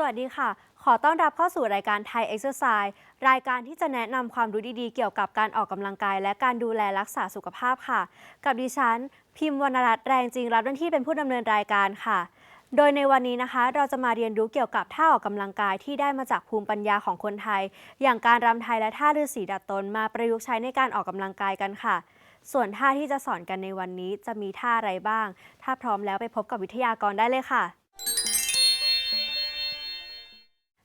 สวัสดีค่ะ ขอต้อนรับเข้าสู่รายการไทยเอ็กซ์ไซส์รายการที่จะแนะนำความรู้ดีๆ เกี่ยวกับการออกกำลังกาย และการดูแลรักษาสุขภาพค่ะ กับดิฉัน พิมพ์วรรณรัตน์แรงจริงรับหน้าที่เป็นผู้ดำเนินรายการค่ะ โดยในวันนี้นะคะ เราจะมาเรียนรู้เกี่ยวกับท่าออกกำลังกายที่ได้มาจากภูมิปัญญาของคนไทย อย่างการรำไทยและท่าฤาษีดัดตนมาประยุกต์ใช้ในการออกกำลังกายกันค่ะ ส่วนท่าที่จะสอนกันในวันนี้จะมีท่าอะไรบ้าง ถ้าพร้อมแล้วไปพบกับวิทยากรได้เลยค่ะ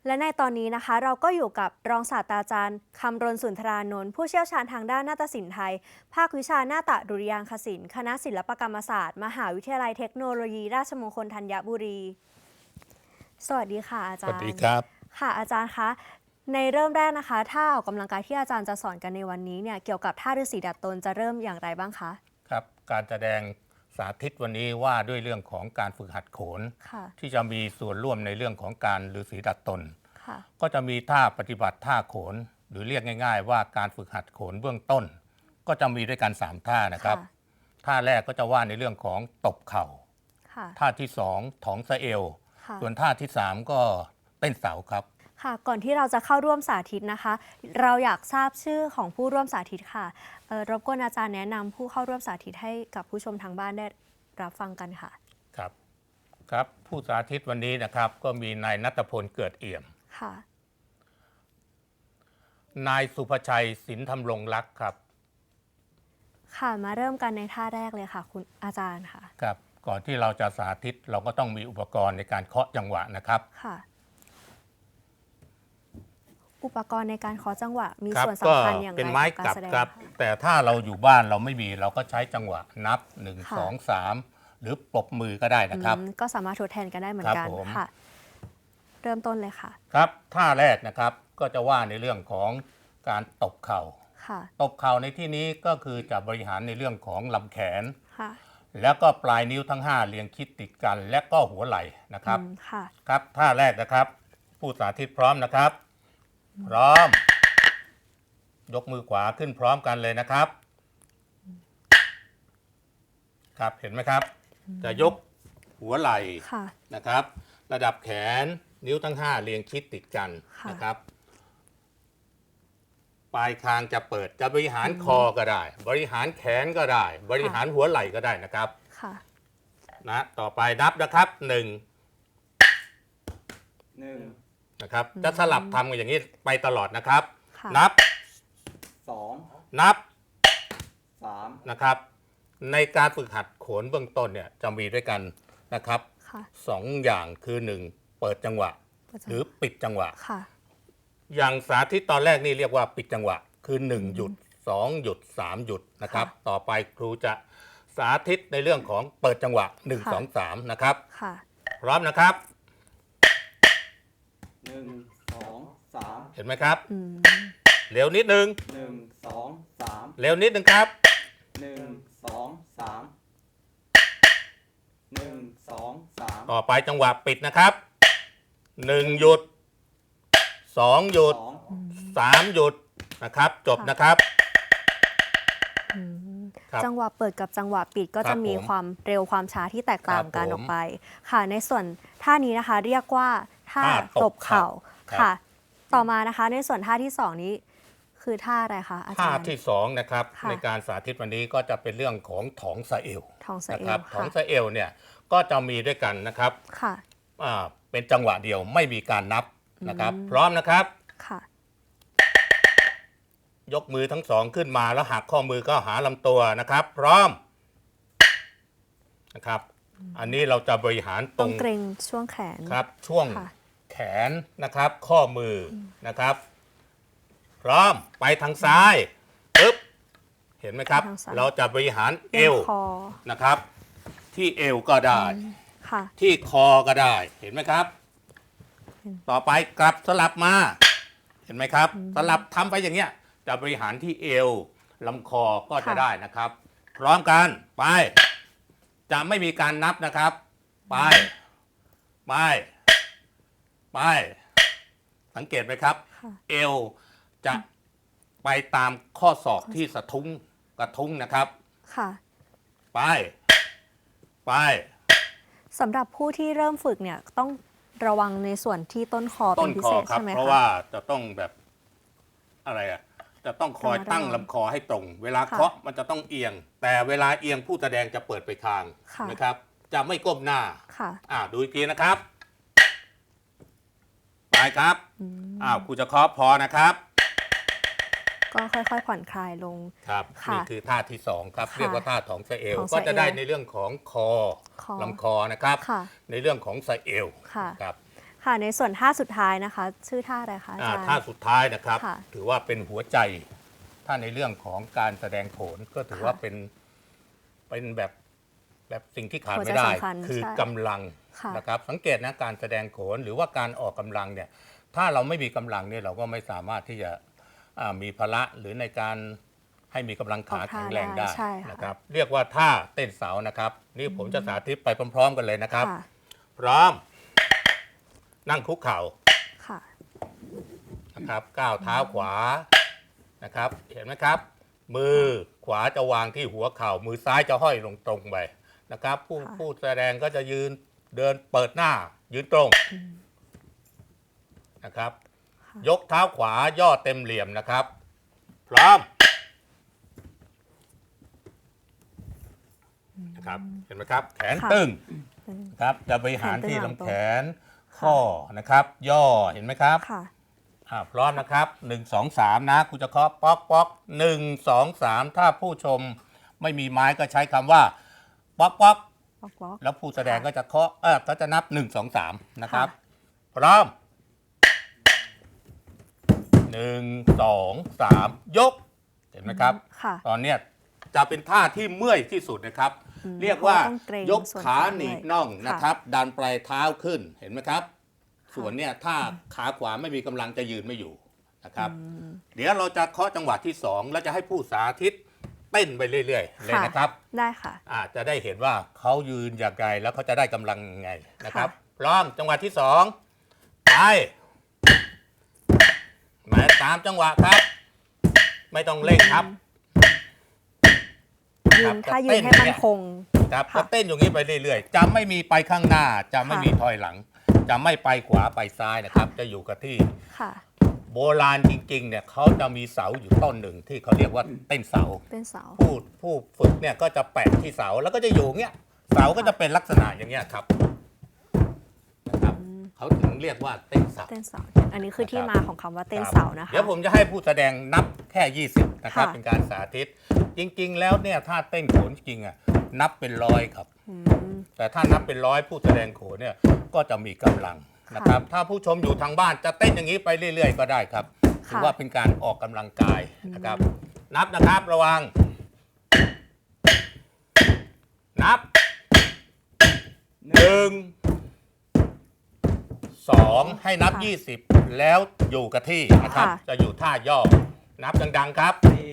และในตอนนี้นะคะเราก็อยู่กับรองศาสตราจารย์คำรณสุนทรานนท์ผู้เชี่ยวชาญทางด้านนาฏศิลป์ไทย ภาควิชาหน้าตะดุริยางคศิลป์คณะศิลปกรรมศาสตร์ มหาวิทยาลัยเทคโนโลยี ราชมงคลธัญบุรี สวัสดีค่ะอาสจารย์วัสดีครับ ค่ะอาจารย์คะ ในเริ่มแรกนะคะท่าออกกำลังกายที่อาจารย์จะสอนกันในวันนี้เนี่ยเกี่ยวกับท่าฤาษีดัดตนจะเริ่มอย่างไรบ้างคะ ครับ การแสดง สาธิตวันนี้ว่าด้วยเรื่องของการฝึกหัดโขน ค่ะที่จะมีส่วนร่วมในเรื่องของการฤาษีดัดตน ค่ะ ก็จะมีท่าปฏิบัติท่าโขน หรือเรียกง่าย ๆ ว่าการฝึกหัดโขนเบื้องต้น ก็จะมีด้วยกันสามท่านะครับ ค่ะ ท่าแรกก็จะว่าในเรื่องของตบเข่า ค่ะ ท่าที่สองถองสะเอว ค่ะ ส่วนท่าที่สามก็เต้นเสาครับ ค่ะ ก่อนที่เราจะเข้าร่วมสาธิตนะคะ เราอยากทราบชื่อของผู้ร่วมสาธิตค่ะเอ่อรบกวนอาจารย์แนะนำผู้เข้าร่วมสาธิตให้กับผู้ชมทางบ้านได้รับฟังกันค่ะ ครับ ครับผู้สาธิตวันนี้นะครับ ก็มีนายนัทพลเกิดเอี่ยม ค่ะ นายสุภชัยสินธรรมรงรักษ์ครับ ค่ะ มาเริ่มกันในท่าแรกเลยค่ะ คุณอาจารย์ค่ะ ครับ ก่อนที่เราจะสาธิตเราก็ต้องมีอุปกรณ์ในการเคาะจังหวะนะครับ ค่ะ อุปกรณ์ในการขอจังหวะมีครัส่วนก็สำคัญอย่างไรเป็นไม้ต่อกัการบแสดงครับ คะ แต่ถ้าเราอยู่บ้านเราไม่มีเราก็ใช้จังหวะนับค่ะ1 2 3 หรือปรบมือก็ได้นะครับ อืมก็สามารถทดแทนกันได้เหมือนกันครับผม ค่ะ เริ่มต้นเลยค่ะครับท่าแรกนะครับก็จะว่าในเรื่องของการตบเข่า ค่ะตบเข่าในที่นี้ก็คือจะบริหารในเรื่องของลำแขน ค่ะแล้วก็ปลายนิ้วทั้ง 5 เรียงคิดติดกัน และก็หัวไหล่นะครับ อืมค่ะ ครับท่าแรกนะครับ ผู้สาธิตพร้อมนะครับ พร้อม ยกมือขวาขึ้นพร้อมกันเลยนะครับ ครับเห็นไหมครับ จะยกหัวไหล่ค่ะ นะครับ ระดับแขนนิ้วทั้ง 5 เรียงชิดติดกันค่ะ นะครับ ปลายคางจะเปิดจะบริหารคอก็ได้ บริหารแขนก็ได้ บริหารหัวไหล่ก็ได้นะครับ ค่ะ นะ ต่อไปนับนะครับหนึ่ง หนึ่ง นะครับ จะสลับทำกันอย่างนี้ไปตลอดนะครับ ค่ะ นับสองนับสามนะครับ ในการฝึกหัดโขนเบื้องต้นเนี่ยจะมีด้วยกันนะครับค่ะสองอย่างคือหนึ่งเปิดจังหวะ หรือปิดจังหวะ ค่ะ อย่างสาธิตตอนแรกนี่เรียกว่าปิดจังหวะ คือ 1 หยุด 2 หยุด 3 หยุดนะครับ ค่ะต่อไปครูจะสาธิตในเรื่องของเปิดจังหวะ1 2 3 นะครับ ค่ะ พร้อมนะครับ หนึ่งสองสามเห็นไหมครับ อืมเร็วนิดนึง หนึ่งสองสามเร็วนิดนึงครับ หนึ่งสองสามหนึ่งสองสามต่อไปจังหวะปิดนะครับ หนึ่งหยุด สองหยุด สองสามหยุดนะครับ จบนะครับ อืมครับจังหวะเปิดกับจังหวะปิดก็ครัจะบมีผมความเร็วความช้าที่แตกต่างกันครับผม ออกไป ค่ะในส่วนท่านี้นะคะ เรียกว่า ท่าท่าตตบบเข่าเข่าค่ะ ต่อมานะคะในส่วนท่าที่สองนี้คือท่าอะไรคะอาจาท่ารย์ที่สองนะครับค่ะในการสาธิตวันนี้ก็จะเป็นเรื่องของถองสะเอวทองสะนะเอครัวบถอค่ะงสะเอวเนี่ยก็จะมีด้วยกันนะครับค่ะอ่าเป็นจังหวะเดียวไม่มีการนับนะครับอืมพร้อมนะครับค่ะยกมือทั้งสองขึ้นมาแล้วหักข้อมือก็หาลำตัวนะครับ พร้อมนะครับ อันนี้เราจะบริหารตต้รองงเกรงช่วงแขนครับ ช่วงค่ะ แขนนะครับ ข้อมือนะครับ พร้อมไปทางซ้ายปึ๊บเห็นไหมครับ ไปทางซ้าย เราจะบริหารเอเอียงวคอนะครับ ที่เอวก็ได้ ค่ะ ที่คอก็ได้เห็นไหมครับต่อไปกลับสลับมา เห็นไหมครับ สลับทำไปอย่างเงี้ย จะบริหารที่เอวลำคอก็จะค่ะได้นะครับ พร้อมกันไป จะไม่มีการนับนะครับ ไป ไป ไป สังเกตไหมครับค่ะเอวจะไปตามข้อศอกที่สะทุ้งกระทุ้งนะครับ ค่ะ ไป ไปสำหรับผู้ที่เริ่มฝึกเนี่ยต้องระวังในส่วนที่ต้นคอต้เป็นนพิคอเศษครับ ใช่ไหมเพราะคะ ว่าจะต้องแบบอะไรอะจะต้องคอยระมัดระวังตั้งลำคอให้ตรง เวลาค่ะเคาะมันจะต้องเอียง แต่เวลาเอียงผู้แสดงจะเปิดไปคางค่ะ นะครับ จะไม่ก้มหน้า ค่ะ อ่าดูอีกทีนะครับ ไปครับอืมอ้าวครูจะเคาะพอนะครับก็ค่อยๆ ผ่อนคลายลง ครับค่ะนี่คือท่าที่สองครับ ค่ะเรียกว่าท่าของสะเอว ของก็สะเอวจะได้ในเรื่องของคอคอลำคอนะครับ ค่ะในเรื่องของสะเอวค่ะ ครับค่ะ ในส่วนท่าสุดท้ายนะคะ ชื่อท่าอะไรคะอาอ่าจารย์ ท่าสุดท้ายนะครับ ค่ะถือว่าเป็นหัวใจ ถ้าในเรื่องของการแสดงโขนก็ถือค่ะว่าเป็นเป็นแบบ แบบสิ่งที่ขาดหัวใจไม่ได้สำคัญคือใช่กำลังค่ะนะครับสังเกตนะการแสดงโขนหรือว่าการออกกำลังเนี่ยถ้าเราไม่มีกำลังเนี่ยเราก็ไม่สามารถที่จะอ่ามีพละหรือในการให้มีกำลังขาออกท่าแข็งแรงได้ได้ใช่ค่ะนะครับเรียกว่าท่าเต้นเสานะครับ นี่ผมจะสาธิตไปพร้อม ๆ กันเลยนะครับค่ะพร้อม นั่งคุกเข่าค่ะนะครับก้าวเท้าขวานะครับ เห็นไหมครับ มือขวาจะวางที่หัวเข่า มือซ้ายจะห้อยลงตรงไป นะครับ ผู้ค่ะ ผู้แสดงก็จะยืนเดินเปิดหน้า ยืนตรงนะครับ ค่ะยกเท้าขวาย่อเต็มเหลี่ยมนะครับ พร้อมนะครับเห็นไหมครับ แขนค่ะ ตึงอืมครับจะบริหารแขนตึงที่หลังลำตรงแขนข้อนะครับ ย่อเห็นไหมครับ ค่ะ อ่าพร้อมนะครับ 1 2 3 นะคุณจะเคาะป๊อกป๊อก1 2 3 ถ้าผู้ชมไม่มีไม้ก็ใช้คำว่า ป๊อกป๊อกวอกวอก แล้วผู้แสดงค่ะก็จะเคาะเออก็จะนับ1 2 3นะครับ ค่ะพร้อม1 2 3ยก เห็นไหมครับ ค่ะ ตอนเนี้ยจะเป็นท่าที่เมื่อยที่สุดนะครับ อืมเรียกว่าเพราะว่าต้องเกรงยกส่วนขาขาหนีบด้วยน่องค่ะนะครับ ดันปลายเท้าขึ้นเห็นไหมครับ ส่วนเนี้ยถ้าขาขวาไม่มีกำลังจะยืนไม่อยู่นะครับ เดี๋ยวเราจะเคาะจังหวะที่สองแล้วจะให้ผู้สาธิต เต้นไปเรื่อยๆเลยนะครับ ได้ค่ะอาจจะได้เห็นว่าเขายืนอย่างไรแล้วเขาจะได้กำลังยังไงนะครับพร้อมจังหวะที่สองไปมาตามจังหวะครับ ไม่ต้องเร่งครับยืครันบถ้ายืเต้นนให้อย่างมัเงี้นยคง ครับค่ะ ก็เต้นอย่างนี้ไปเรื่อยๆจะไม่มีไปข้างหน้าจะไม่ค่ะมีถอยหลัง จะไม่ไปขวาไปซ้ายนะครับ จะอยู่กับที่ ค่ะ โบราณจริงๆเนี่ยเขาจะมีเสาอยู่ต้นหนึ่งที่เขาเรียกว่าเต้นเสา เป็นเสา ผู้ผู้ฝึกเนี่ยก็จะแปะที่เสาแล้วก็จะอยู่เงี้ยเสาก็จะเป็นลักษณะอย่างเงี้ยครับนะครับเขาถึงเรียกว่าเต้นเสา เต้นเสา อันนี้คือที่นะครับมาของคำว่าเต้นครับเสานะคะ เดี๋ยวผมจะให้ผู้แสดงนับแค่ 20 นะครับ ค่ะ เป็นการสาธิต จริงๆ แล้วเนี่ยถ้าเต้นโขนจริงอะนับเป็นร้อยครับ อืมแต่ถ้านับเป็นร้อยผู้แสดงโขนเนี่ยก็จะมีกำลัง นะครับ ถ้าผู้ชมอยู่ทางบ้านจะเต้นอย่างนี้ไปเรื่อย ๆ ก็ได้ครับถือว่าเป็นการออกกำลังกายนะครับ นับนะครับระวัง นับหนึ่งสองให้นับค่ะ20 แล้วอยู่กับที่นะครับ ค่ะ จะอยู่ท่าย่อ นับดังๆครับสี่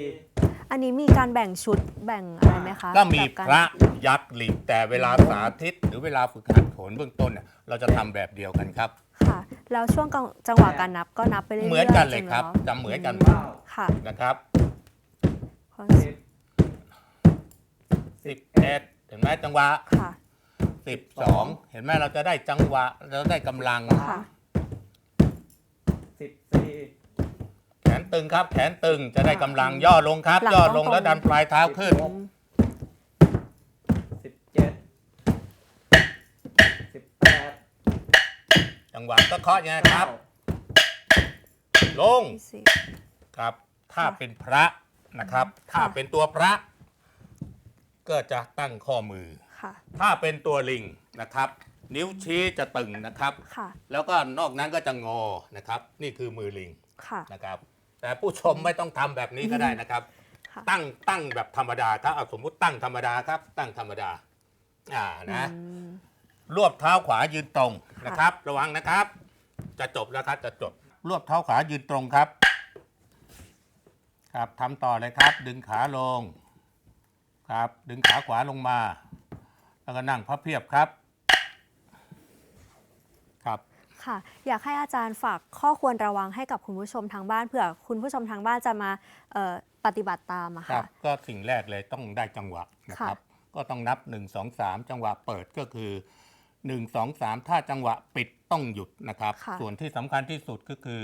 อันนี้มีการแบ่งชุดแบ่งอะไรไหมคะก็มีแบบาพระยักษ์หลีกแต่เวลาสาธิตห รือเวลาฝึกหัดโขนเบื้องต้นเนี่ยเราจะทำแบบเดียวกันครับ ค่ะ แล้วช่วงจังหวะการนับก็นับไปเรื่อยๆเหมือนกันเลยครับจงหอจะเหมือนกันเก้าค่ะนะครับขอสิบ11เห็นไหมจังหวะ ค่ะ 12 เห็นไหมเราจะได้จังหวะ เราได้กำลังค่ะ สิบสี่แขนตึงครับ แขนตึงจะได้กำลังย่อลงครับ หลังย่อลงต้องตรงแล้วดันปลายเท้าขึ้น สิ จังหวะก็เคาะอย่างนี้ครับเก้าลงยี่สิบครับ ถ้าค่ะเป็นพระนะครับค่ะถ้าเป็นตัวพระ ก็จะตั้งข้อมือ ค่ะ ถ้าเป็นตัวลิงนะครับ นิ้วชี้จะตึงนะครับ ค่ะ แล้วก็นอกนั้นก็จะงอนะครับ นี่คือมือลิงค่ะ นะครับ แต่ผู้ชมไม่ต้องทำแบบนี้ก็ได้นะครับ ค่ะตั้งตั้งแบบธรรมดาครับเอาสมมุติตั้งธรรมดาครับ ตั้งธรรมดา อ่านะ อืม รวบเท้าขวายืนตรงนะครับ ระวังนะครับ จะจบแล้วครับจะจบ รวบเท้าขวายืนตรงครับ ครับทำต่อเลยครับ ดึงขาลง ครับ ดึงขาขวาลงมา แล้วก็นั่งพับเพียบครับ ครับ ค่ะ อยากให้อาจารย์ฝากข้อควรระวังให้กับคุณผู้ชมทางบ้านเผื่อคุณผู้ชมทางบ้านจะมาเอ่อปฏิบัติตามอะครัค่ะ บ ก็สิ่งแรกเลยต้องได้จังหวะนะครับ ก็ต้องนับ 1 2 3 จังหวะเปิดก็คือ 1 2 3 ถ้าจังหวะปิดต้องหยุดนะครับ ค่ะ ส่วนที่สำคัญที่สุดก็คือ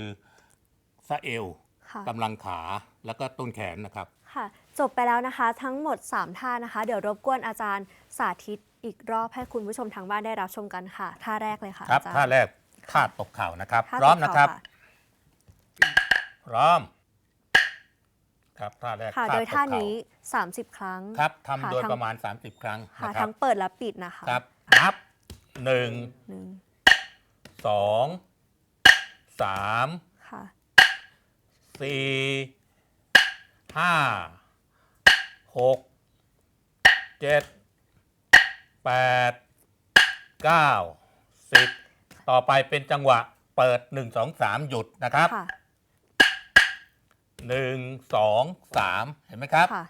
สะเอวค่ะ กำลังขาแล้วก็ต้นแขนนะครับ ค่ะ จบไปแล้วนะคะ ทั้งหมด 3 ท่านะคะ เดี๋ยวรบกวนอาจารย์สาธิตอีกรอบให้คุณผู้ชมทางบ้านได้รับชมกันค่ะ ท่าแรกเลยค่ะครับอาจารย์ท่าแรกท่าตบเข่านะครับ ท่าพร้อมตนะครับเข่าพร้อม ครับท่าแรกค่ะตบโดยท่าเข่นี้ 30 ครั้งครับค่ะทำโดยทั้งประมาณ 30 ครั้งค่ะนะครัทั้บงเปิดและปิดนะคะ ครับนับ หนึ่งหนึ่งสองสามค่ะสี่ห้าหกเจ็ดแปดเก้าสิบต่อไปเป็นจังหวะเปิดหนึ่งสองสามหยุดนะครับค่ะหนึ่งสองสามเห็นไหมครับค่ะ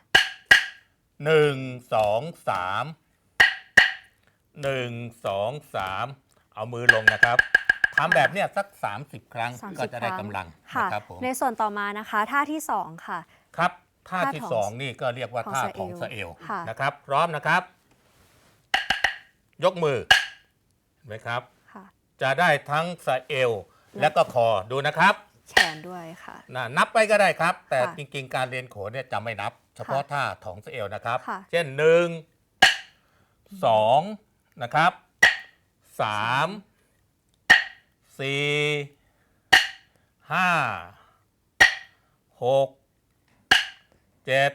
หนึ่งสองสาม หนึ่งสองสามเอามือลงนะครับทำแบบเนี้ยสัก 30 ครั้ง30ก็จะได้ครั้งกำลังค่ะ นะครับผมในส่วนต่อมานะคะ ท่าที่ 2 ค่ะ ครับท่าท่าที่ของสองนี่ก็เรียกว่าของท่าสะของเอวสะเอวค่ะ นะครับ พร้อมนะครับ ยกมือเห็นไหมครับ ค่ะ จะได้ทั้งสะเอวและก็คอดูนะครับแขนด้วยค่ะ นะนับไปก็ได้ครับ แต่ค่ะจริงๆ การเรียนโขนเนี่ยจะไม่นับ เฉพาะท่าถองสะเอวนะครับ ค่ะ เช่นหนึ่งสอง นะครับสามสี่ห้าหกเจ็ด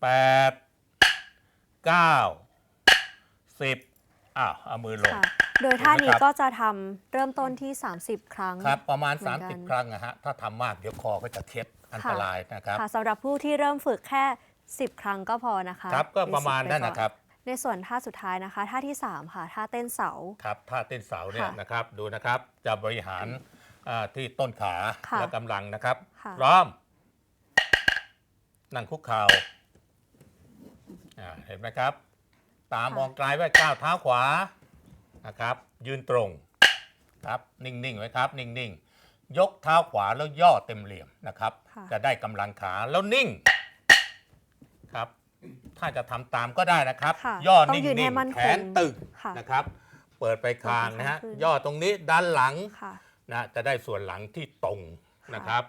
แปดเก้าสิบอ้าวเอามือลง ค่ะ โดยท่านี้เห็นไหมครับก็จะทำเริ่มต้นที่ 30 ครั้ง ครับ ประมาณ เหมือนกัน 30 ครั้งนะฮะ ถ้าทำมากเดี๋ยวคอก็จะเคล็ดอันตรายนะครับ ค่ะสำหรับผู้ที่เริ่มฝึกแค่ 10 ครั้งก็พอนะคะครับก็ประมาณเบสิกนั้นไปก่อนะครับ ในส่วนท่าสุดท้ายนะคะ ท่าที่ 3 ค่ะ ท่าเต้นเสา ครับท่าเต้นเสาเนี่ยค่ะนะครับดูนะครับจะบริหารอ่าที่ต้นขาค่ะ และกำลังนะครับค่ะพร้อม นั่งคุกเข่าอ่าเห็นไหมครับ ตามมองไกลไว้ก้าวเท้าขวานะครับ ยืนตรงครับนิ่งๆไว้ครับ นิ่งๆ ยกเท้าขวาแล้วย่อเต็มเหลี่ยมนะครับ ค่ะ จะได้กำลังขาแล้วนิ่ง ครับ ถ้าจะทำตามก็ได้นะครับ ค่ะย่อต้องนิ่ยืนให้มั่งนๆคงแขนตึงค่ะนะครับ เปิดไปคางนะฮะเปิดไปข้างขึ้น ย่อตรงนี้ด้านหลังค่ะ นะจะได้ส่วนหลังที่ตรงค่ะ นะครับ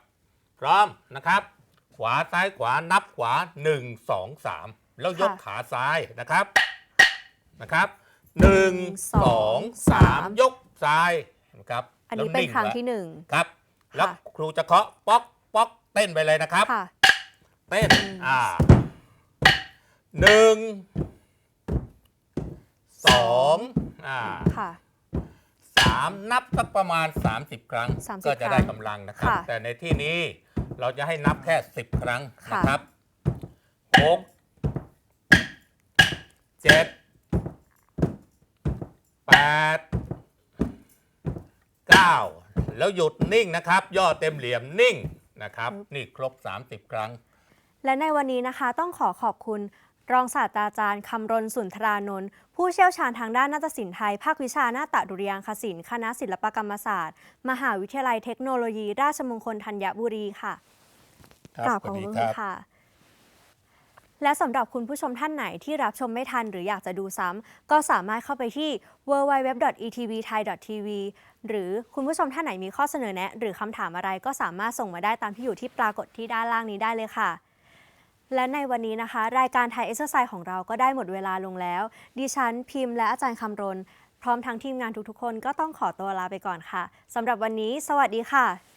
พร้อมนะครับ ขวาซ้ายขวานับขวา 1 2 3 แล้วยกขาซ้ายนะครับนะครับ 1 2 3 ยกซ้ายนะครับอันนี้แล้วเป็นงครั้งไว้ ที่ครับ แล้วค่ะ ครูจะเคาะป๊อกป๊อกเต้นไปเลยนะครับ1ค่ะ เต้นหนึ่งอ่า หนึ่งสองอ่าค่ะ สามนับสักประมาณ 30 ครั้ง 30ก็จะได้ครั้งกำลังนะครับ ค่ะแต่ในที่นี้เราจะให้นับแค่ 10 ครั้งค่ะ นะครับหกเจ็ดแปดเก้าแล้วหยุดนิ่งนะครับ ย่อเต็มเหลี่ยมนิ่งนะครับ นี่ครบ 30 ครั้ง และในวันนี้นะคะต้องขอขอบคุณ รองศาสตราจารย์คำรณสุนทรานนท์ผู้เชี่ยวชาญทางด้านนาฏศิลป์ไทย ภาควิชาหน้าตะดุริยางคศิลป์คณะศิลปกรรมศาสตร์ มหาวิทยาลัยเทคโนโลยี ราชมงคลธัญบุรีค่ะครับกราบสขอบวัสดีคุณครับค่ะ และสำหรับคุณผู้ชมท่านไหนที่รับชมไม่ทันหรืออยากจะดูซ้ำก็สามารถเข้าไปที่ www.etvthai.tv หรือคุณผู้ชมท่านไหนมีข้อเสนอแนะ หรือคำถามอะไรก็สามารถส่งมาได้ตามที่อยู่ที่ปรากฏที่ด้านล่างนี้ได้เลยค่ะ และในวันนี้นะคะ รายการไทยเอ็กซ์ไซส์ของเราก็ได้หมดเวลาลงแล้ว ดิฉันพิมพ์และอาจารย์คำรณ พร้อมทั้งทีมงานทุกๆคนก็ต้องขอตัวลาไปก่อนค่ะสำหรับวันนี้ สวัสดีค่ะ